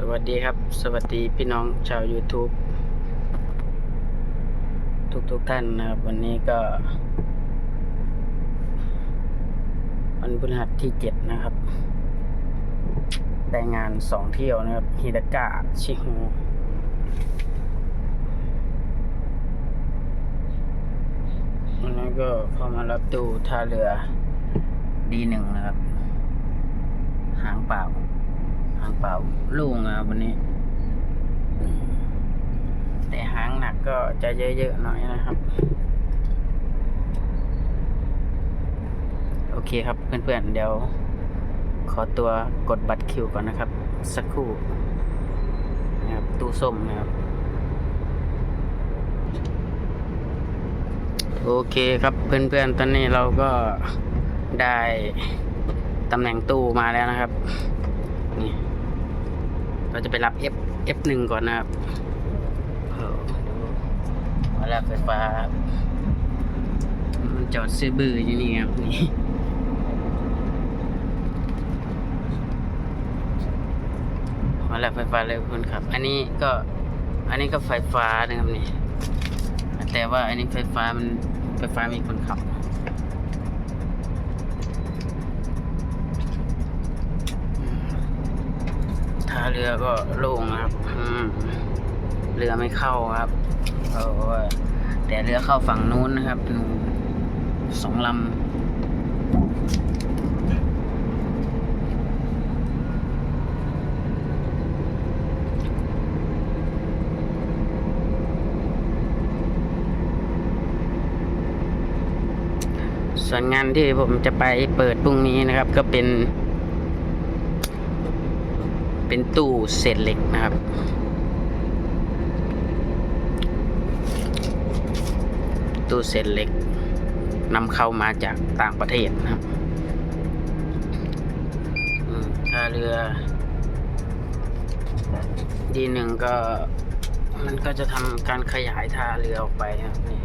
สวัสดีครับ สวัสดีพี่น้องชาว YouTube ทุกทุกๆท่านนะครับ วันนี้ก็ วันพฤหัสที่เจ็ดนะครับ ได้งานสองเที่ยวนะครับฮิดากะชิฮูวันนั้นก็เข้ามารับตู้ท่าเรือดีหนึ่งนะครับ หางเปล่า หางเปล่าโล่งนะวันนี้ แต่หางหนักก็จะเยอะๆหน่อยนะครับ โอเคครับเพื่อนๆเดี๋ยว ขอตัวกดบัตรคิวก่อนนะครับ สักครู่นะครับตู้ส้มนะครับโอเคครับเพื่อนๆ ตอนนี้เราก็ได้ตำแหน่งตู้มาแล้วนะครับ เราจะไปรับ F F1 ก่อนนะครับเออมาแล้วไฟฟ้ามันจอดซื้อบื้ออยู่นี่ครับนี่มาแล้วไฟฟ้าเลยคุณครับ อันนี้ก็อันนี้ก็ไฟฟ้านะครับนี่แต่ว่าอันนี้ไฟฟ้ามันไฟฟ้ามีคนขับ ท่าเรือก็โล่งครับเรือไม่เข้าครับเพราะว่าแต่เรือเข้าฝั่งนู้นนะครับสองลำส่วนงานที่ผมจะไปเปิดพรุ่งนี้นะครับ ก็เป็น เป็นตู้เศษเหล็กนะครับ ตู้เศษเหล็กนำเข้ามาจากต่างประเทศนะครับอืมท่าเรือดีหนึ่งก็มันก็จะทำการขยายท่าเรือออกไปนะครับนี่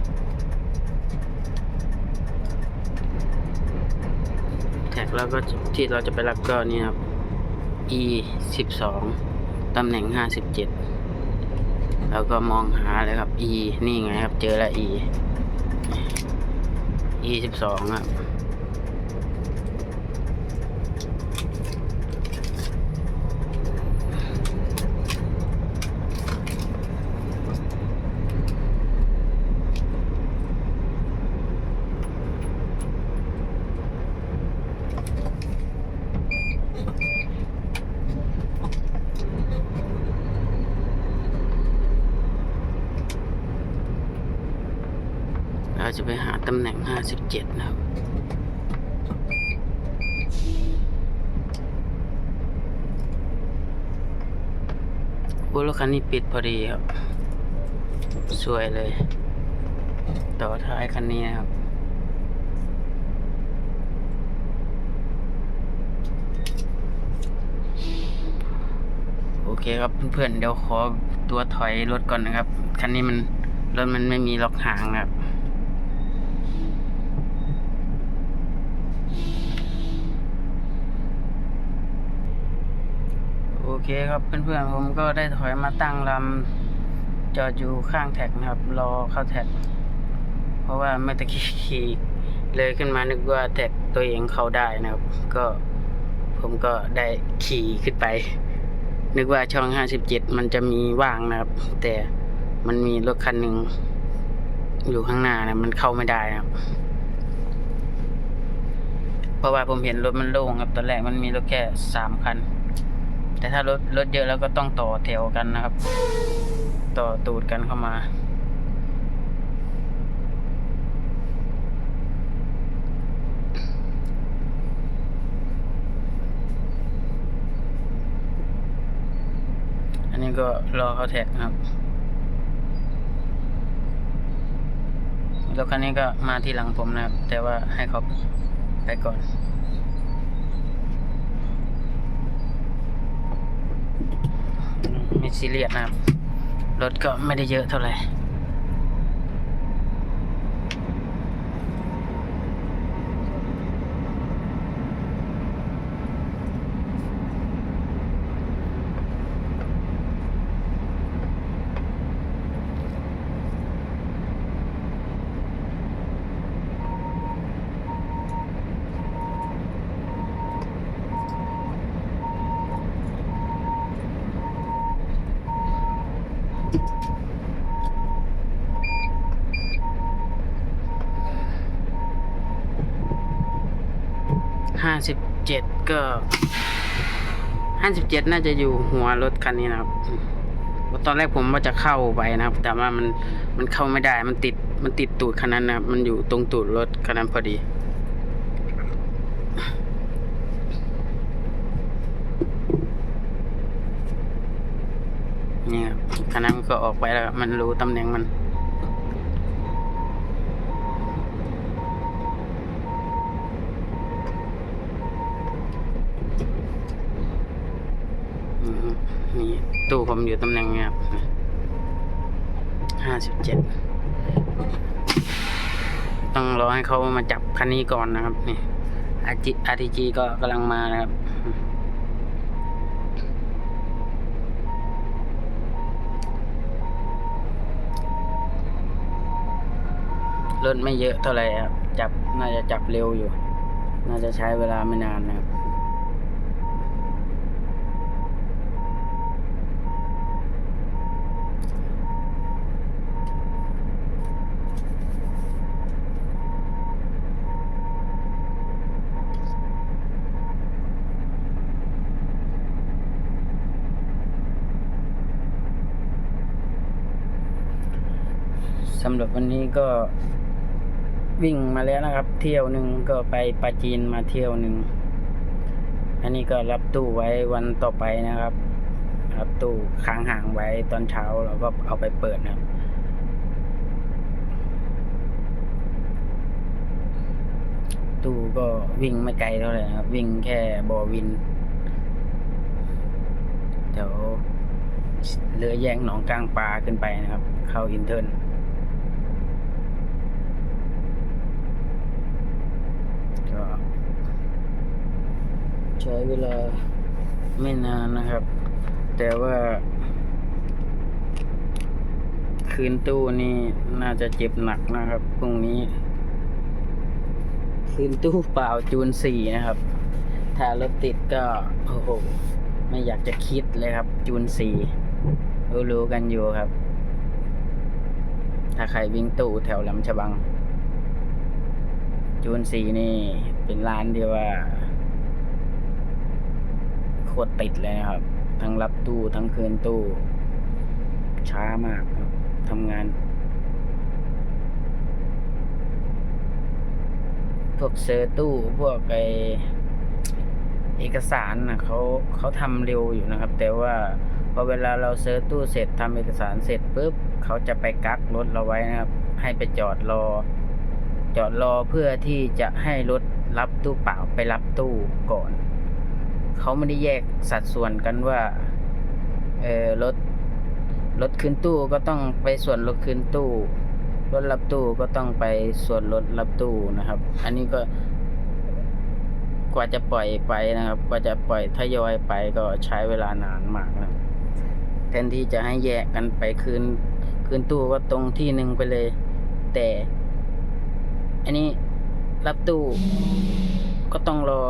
แท็กแล้วก็ที่เราจะไปรับก็นี่ครับ e สิบสองตำแหน่งห้าสิบเจ็ดแล้วก็มองหาเลยครับ e นี่ไงครับ เจอแล้ว e e สิบสองครับ เราจะไปหาตำแหน่ง 57 นะครับ โอ้รถคันนี้ปิดพอดีครับ สวยเลย ต่อท้ายคันนี้นะครับโอเคครับเพื่อนๆเดี๋ยวขอตัวถอยรถก่อนนะครับ คันนี้มันรถมันไม่มีล็อกหางนะครับ เคครับเพื่อนๆผมก็ได้ถอยมาตั้งลำจอดอยู่ข้างแท็กนะครับ รอเข้าแท็ก เพราะว่าเมื่อตะกี้ขี่เลยขึ้นมานึกว่าแท็กตัวเองเข้าได้นะครับ ก็ผมก็ได้ขี่ขึ้นไป นึกว่าช่อง 57 มันจะมีว่างนะครับ แต่มันมีรถคันหนึ่งอยู่ข้างหน้านะมันเข้าไม่ได้นะครับ เพราะว่าผมเห็นรถมันโล่งครับตอนแรกมันมีรถแค่สามคัน แต่ถ้ารถรถเยอะแล้วก็ต้องต่อแถวกันนะครับ ต่อตูดกันเข้ามา อันนี้ก็รอเขาแท็กนะครับรถคันนี้ก็มาที่หลังผมนะครับ แต่ว่าให้เขาไปก่อน ไม่ซีเรียสนะครับ รถก็ไม่ได้เยอะเท่าไหร่าสิบ เจ็ดก็ห้าสิบเจ็ดน่าจะอยู่หัวรถคันนี้นะครับ ตอนแรกผมว่าจะเข้าไปนะครับ แต่ว่ามันมันเข้าไม่ได้มันติดมันติดตูดคันนั้นนะครับ มันอยู่ตรงตูดรถคันนั้นพอดีเนี่ยครับคันนั้นก็ออกไปแล้ว มันรู้ตำแหน่งมัน อืม นี่ตู้ผมอยู่ตำแหน่งเนี้ยครับห้าสิบเจ็ดต้องรอให้เขามาจับคันนี้ก่อนนะครับนี่อาจิอาทีจีก็กำลังมานะครับรถไม่เยอะเท่าไหร่ครับจับน่าจะจับเร็วอยู่ น่าจะใช้เวลาไม่นานนะครับ สำหรับวันนี้ก็วิ่งมาแล้วนะครับ เที่ยวหนึ่งก็ไปปาจีนมาเที่ยวหนึ่ง อันนี้ก็รับตู้ไว้วันต่อไปนะครับ รับตู้ค้างห่างไว้ตอนเช้าเราก็เอาไปเปิดนะครับตู้ก็วิ่งไม่ไกลเท่าไหร่นะครับ วิ่งแค่บอวินแถวเรือแยงหนองกลางปลาขึ้นไปนะครับ เข้าอินเทอร์น ก็ ใช้เวลาไม่นานนะครับ แต่ว่าคืนตู้นี่น่าจะเจ็บหนักนะครับพรุ่งนี้ คืนตู้เปล่าจูนสี่นะครับ ถ้ารถติดก็โอ้โหไม่อยากจะคิดเลยครับ จูนสี่รู้ๆกันอยู่ครับ ถ้าใครวิ่งตู้แถวลำฉบัง จูนสี่นี่เป็นร้านที่ว่า โคตรติดเลยนะครับ ทั้งรับตู้ทั้งคืนตู้ ช้ามากครับทำงาน พวกเซอร์ตู้พวกไอเอกสารนะเขาเขาทำเร็วอยู่นะครับ แต่ว่าพอเวลาเราเซอร์ตู้เสร็จทำเอกสารเสร็จปุ๊บเขาจะไปกักรถเราไว้นะครับ ให้ไปจอดรอ จอดรอเพื่อที่จะให้รถรับตู้เปล่าไปรับตู้ก่อน เขาไม่ได้แยกสัดส่วนกันว่าเออรถรถขึ้นตู้ก็ต้องไปส่วนรถขึ้นตู้รถรับตู้ก็ต้องไปส่วนรถรับตู้นะครับ อันนี้ก็ กว่าจะปล่อยไปนะครับ กว่าจะปล่อยทยอยไปก็ใช้เวลานานมากนะแทนที่จะให้แยกกันไปคืนคืนตู้ก็ตรงที่หนึ่งไปเลย แต่ อันนี้รับตู้ก็ต้องรอ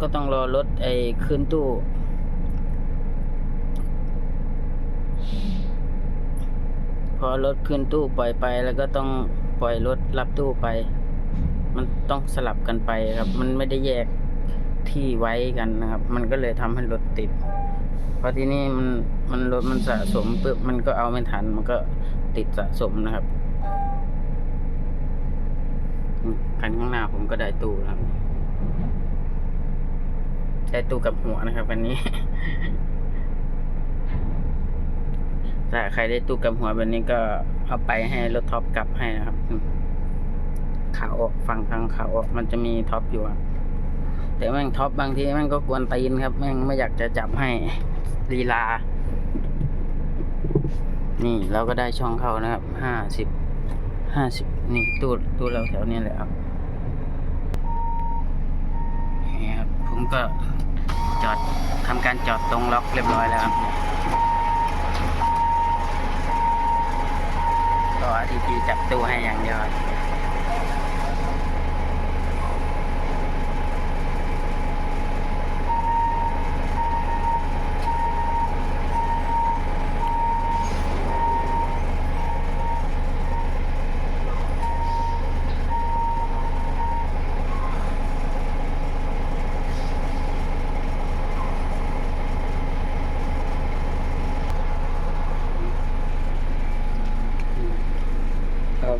ก็ต้องรอรถไอ้คืนตู้ พอรถขึ้นตู้ปล่อยไปแล้วก็ต้องปล่อยรถรับตู้ไป มันต้องสลับกันไปครับ มันไม่ได้แยกที่ไว้กันนะครับ มันก็เลยทำให้รถติดเพราะที่นี่มันมันรถมันสะสมปุ๊บมันก็เอาไม่ทัน มันก็ติดสะสมนะครับคันข้างหน้าผมก็ได้ตู้นะครับ ได้ตู้กับหัวนะครับวันนี้ ถ้าใครได้ตู้กับหัวแบบนี้ก็เอาไปให้รถท็อปกลับให้นะครับขาออกฝั่งทางขาออกมันจะมีท็อปอยู่อะแต่แม่งท็อปบางทีแม่งก็กวนตีนครับแม่งไม่อยากจะจับให้ลีลา นี่เราก็ได้ช่องเข้านะครับห้าสิบห้าสิบนี่ตู้ตู้เราแถวนี้แหละครับนี่ครับผมก็ อดทำการจอดตรงล็อกเรียบร้อยแล้วครับก็อาทีทีจับตู้ให้อย่างเดียว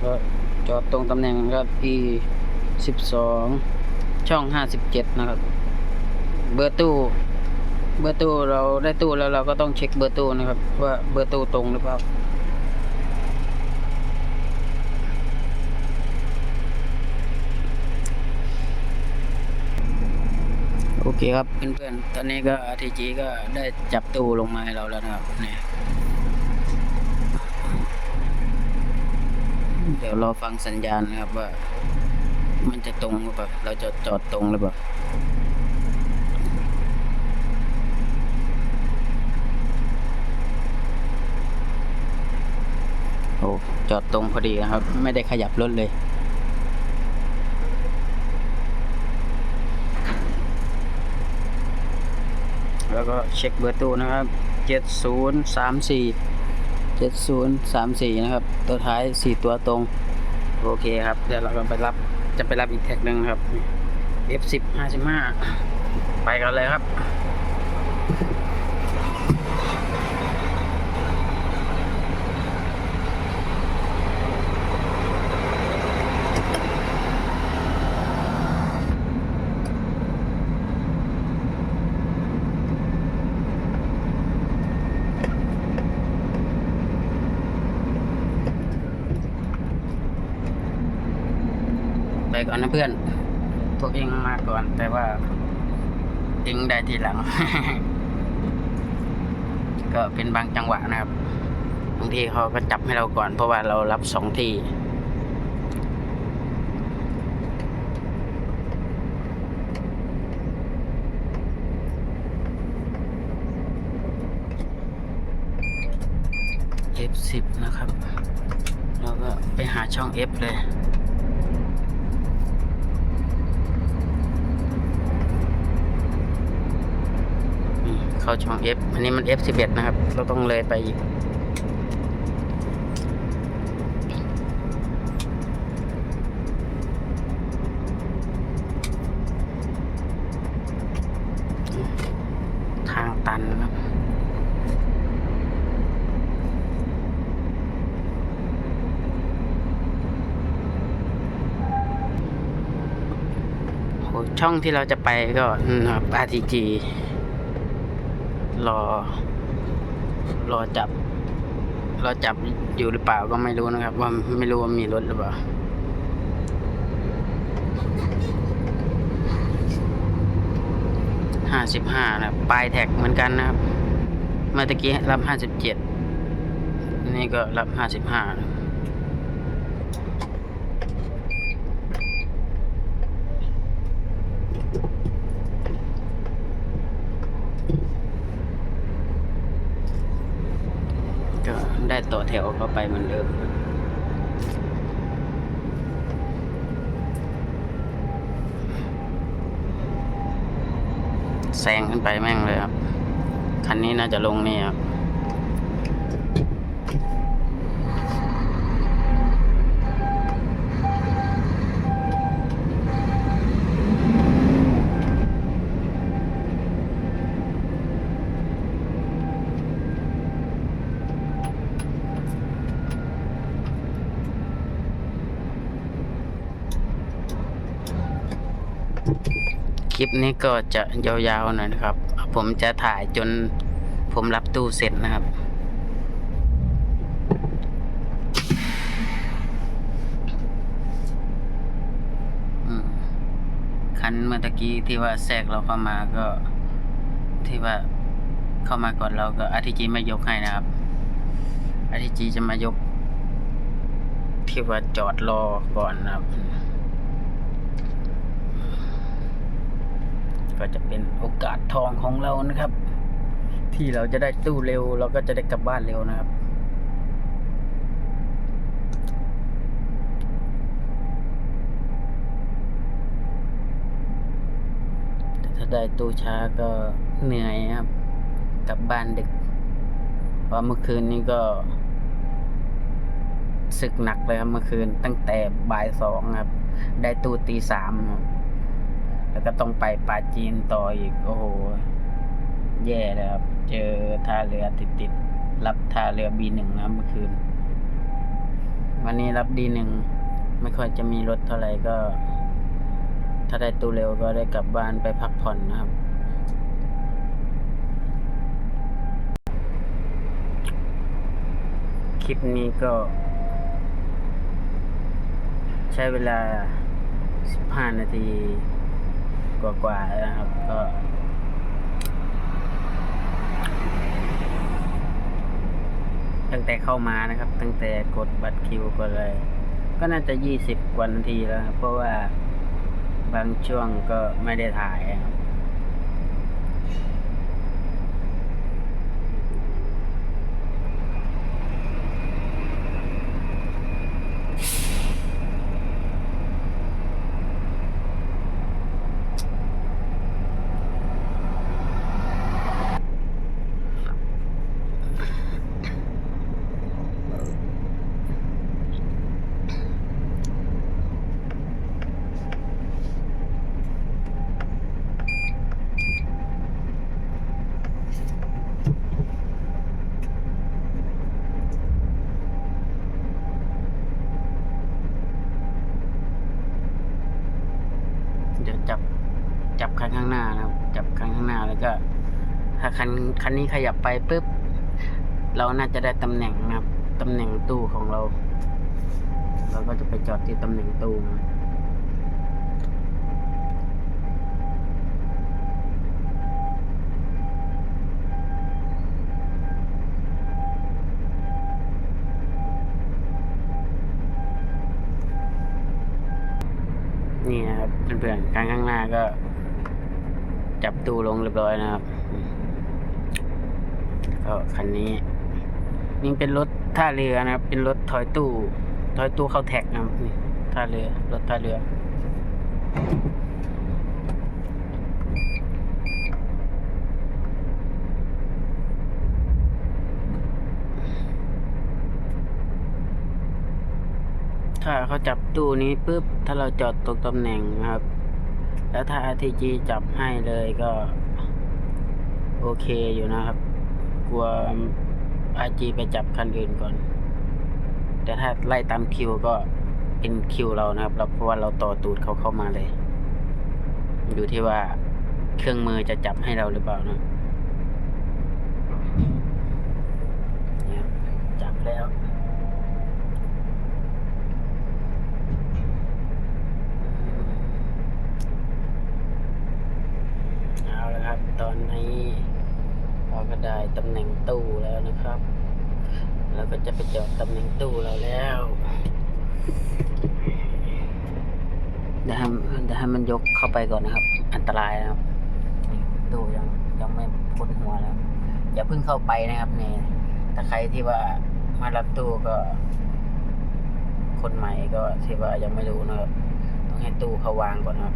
ก็จอดตรงตำแหน่งครับ E สิบสองช่องห้าสิบเจ็ดนะครับ เบอร์ตู้ เบอร์ตู้เราได้ตู้แล้วเราก็ต้องเช็คเบอร์ตู้นะครับ ว่าเบอร์ตู้ตรงหรือเปล่าโอเคครับเพื่อนๆ ตอนนี้ก็ RTG ก็ได้จับตู้ลงมาให้เราแล้วนะครับเนี่ย เดี๋ยวรอฟังสัญญาณนะครับว่า มันจะตรงหรือเปล่า เราจะจอดตรงหรือเปล่าโอ้จอดตรงพอดีนะครับ ไม่ได้ขยับรถเลยแล้วก็เช็คเบอร์ตู้นะครับ 7034 7034 นะครับ ตัวท้าย 4 ตัวตรง โอเคครับ เดี๋ยวเราก็ไปรับ จะไปรับอีกแท็กหนึ่งครับ F10 55 ไปกันเลยครับ อนนะเพื่อน พวกเองมาก่อน แต่ว่าเองได้ทีหลัง ก็เป็นบางจังหวะนะครับ บางทีเขาก็จับให้เราก่อน เพราะว่าเรารับสองที่ F10 นะครับ เราก็ไปหาช่อง F เลย เข้าช่อง F อันนี้มัน F11 นะครับ เราต้องเลยไปอีกทางตันครับโหช่องที่เราจะไปก็นะครับ RTG รอ รอจับ รอจับอยู่หรือเปล่าก็ไม่รู้นะครับ ว่าไม่รู้ว่ามีรถหรือเปล่าห้าสิบห้านะปลายแท็กเหมือนกันนะครับ เมื่อกี้รับห้าสิบเจ็ดนี่ก็รับห้าสิบห้านะ ก็ได้ต่อ แถวเข้าไปเหมือนเดิมแซงขึ้นไปแม่งเลยครับ คันนี้น่าจะลงนี่ครับ ลิปนี้ก็จะยาวๆหน่อยนะครับ ผมจะถ่ายจนผมรับตู้เสร็จนะครับคันเมื่อกี้ที่ว่าแทรกเราเข้ามาก็ ที่ว่าเข้ามาก่อนเราก็อาทีจีไม่ยกให้นะครับอาทีจีจะมายก ที่ว่าจอดรอก่อนนะครับ ก็จะเป็นโอกาสทองของเรานะครับ ที่เราจะได้ตู้เร็ว เราก็จะได้กลับบ้านเร็วนะครับถ้าได้ตู้ช้าก็เหนื่อยครับกลับบ้านดึกเพราะเมื่อคืนนี้ก็ศึกหนักเลยครับเมื่อคืนตั้งแต่บ่ายสองครับ ได้ตู้ตีสามครับ แล้วก็ต้องไปปาจีนต่ออีก โอ้โห แย่เลยครับ เจอท่าเรือติดติดๆรับท่าเรือบีหนึ่งนะเมื่อคืน วันนี้รับดีหนึ่งไม่ค่อยจะมีรถเท่าไหร่ก็ ถ้าได้ตู้เร็วก็ได้กลับบ้านไปพักผ่อนนะครับ คลิปนี้ก็ ใช้เวลา 15 นาที กว่าๆนะครับก็ตั้งแต่เข้ามานะครับ ตั้งแต่กดบัตรคิวก็เลย ก็น่าจะยี่สิบกว่านาทีแล้ว เพราะว่าบางช่วงก็ไม่ได้ถ่ายครับ เดี๋ยวจับจับคันข้างหน้านะครับ จับคันข้างหน้าแล้วก็ ถ้า คันคันนี้ขยับไปปุ๊บ เราน่าจะได้ตำแหน่งนะครับตำแหน่งตู้ของเรา เราก็จะไปจอดที่ตำแหน่งตู้นี่นะครับเพื่อนๆคันข้างหน้าก็จับตู้ลงเรียบร้อยนะครับ ก็คันนี้นี่เป็นรถท่าเรือนะครับ เป็นรถถอยตู้ถอยตู้เข้าแท็กนะครับนี่ท่าเรือรถท่าเรือถ้าเขาจับตู้นี้ปุ๊บ ถ้าเราจอดตกตำแหน่งนะครับ แล้วถ้า RTG จับให้เลยก็ โอเคอยู่นะครับ กลัวอาจีไปจับคันอื่นก่อน แต่ถ้าไล่ตามคิวก็เป็นคิวเรานะครับเราเพราะว่าเราต่อตูดเขาเข้ามาเลย อยู่ที่ว่าเครื่องมือจะจับให้เราหรือเปล่านะจับแล้ว เอาละครับ ตอนนี้เรา ก็ได้ตำแหน่งตู้แล้วนะครับเราก็จะไปจอดตำแหน่งตู้เราแล้วเดี๋ยวให้เดี๋ยวให้มันยกเข้าไปก่อนนะครับ อันตรายนะครับนี่ตู้ยังยังไม่พ้นหัวแล้วอย่าเพิ่งเข้าไปนะครับนี่ถ้าใครที่ว่ามารับตู้ก็ คนใหม่ก็ที่ว่ายังไม่รู้นะครับต้องให้ตู้เขาวางก่อนนะครับ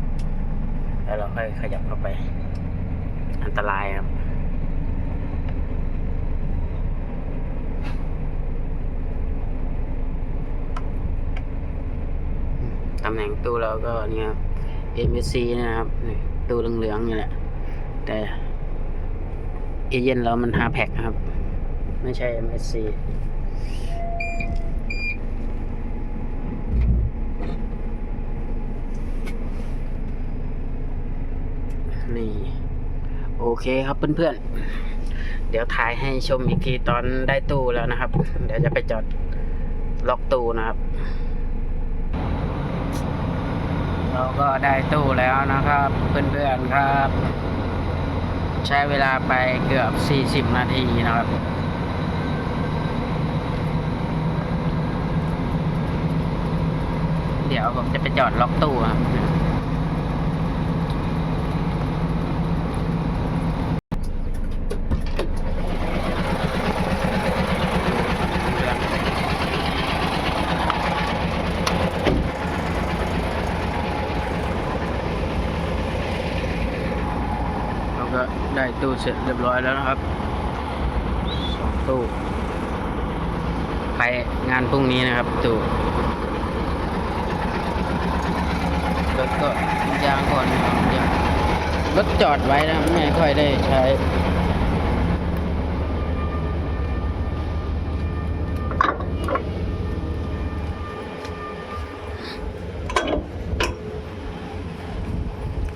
แล้วเราค่อยขยับเข้าไป อันตรายครับ ตำแหน่งตู้เราก็เนี่ยครับ MSC นะครับตู้เหลืองๆนี่แหละ แต่เอเย่นเรามัน5แพ็คครับ ไม่ใช่ MSC นี่โอเคครับเพื่อนๆ เดี๋ยวถ่ายให้ชมอีกทีตอนได้ตู้แล้วนะครับ เดี๋ยวจะไปจอดล็อกตู้นะครับ เราก็ได้ตู้แล้วนะครับ เพื่อนๆครับ ใช้เวลาไปเกือบ 40 นาทีนะครับเดี๋ยวผมจะไปจอดล็อกตู้ครับ เสร็จเรียบร้อยแล้วนะครับสองตู้ไปงานพรุ่งนี้นะครับตู้รถก็ยางก่อนยางรถจอดไว้นะไม่ค่อยได้ใช้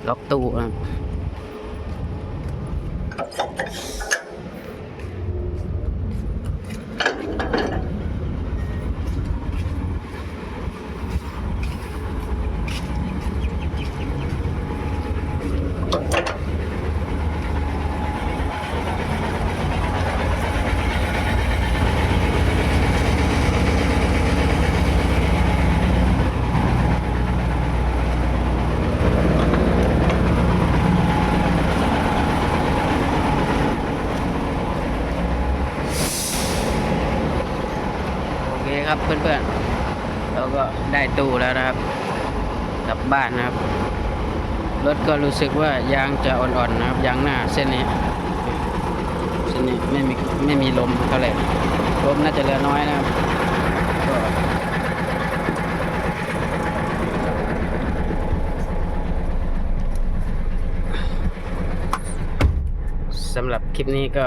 ล็อกตู้นะ ตู้แล้วนะครับกลับบ้านนะครับ รถก็รู้สึกว่ายางจะอ่อนๆนะครับยางหน้าเส้นนี้เส้นนี้ไม่มีไม่มีลมเท่าไหร่ลมน่าจะเหลือน้อยนะครับสำหรับคลิปนี้ก็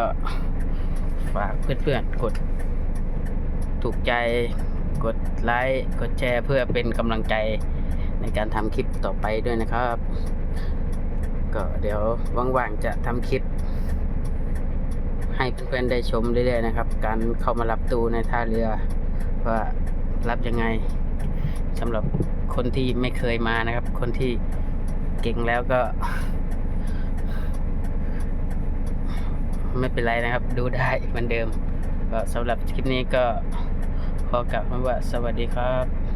ฝากเพื่อนๆกดถูกใจ กดไลค์กดแชร์เพื่อเป็นกำลังใจในการทำคลิปต่อไปด้วยนะครับ ก็เดี๋ยวว่างๆจะทำคลิป ให้เพื่อนๆได้ชมเรื่อยๆนะครับ การเข้ามารับตูในท่าเรือ ว่ารับยังไงสำหรับคนที่ไม่เคยมานะครับ คนที่เก่งแล้วก็ ไม่เป็นไรนะครับ ดูได้เหมือนเดิม ก็สำหรับคลิปนี้ก็ ขอกลับมาว่าสวัสดีครับ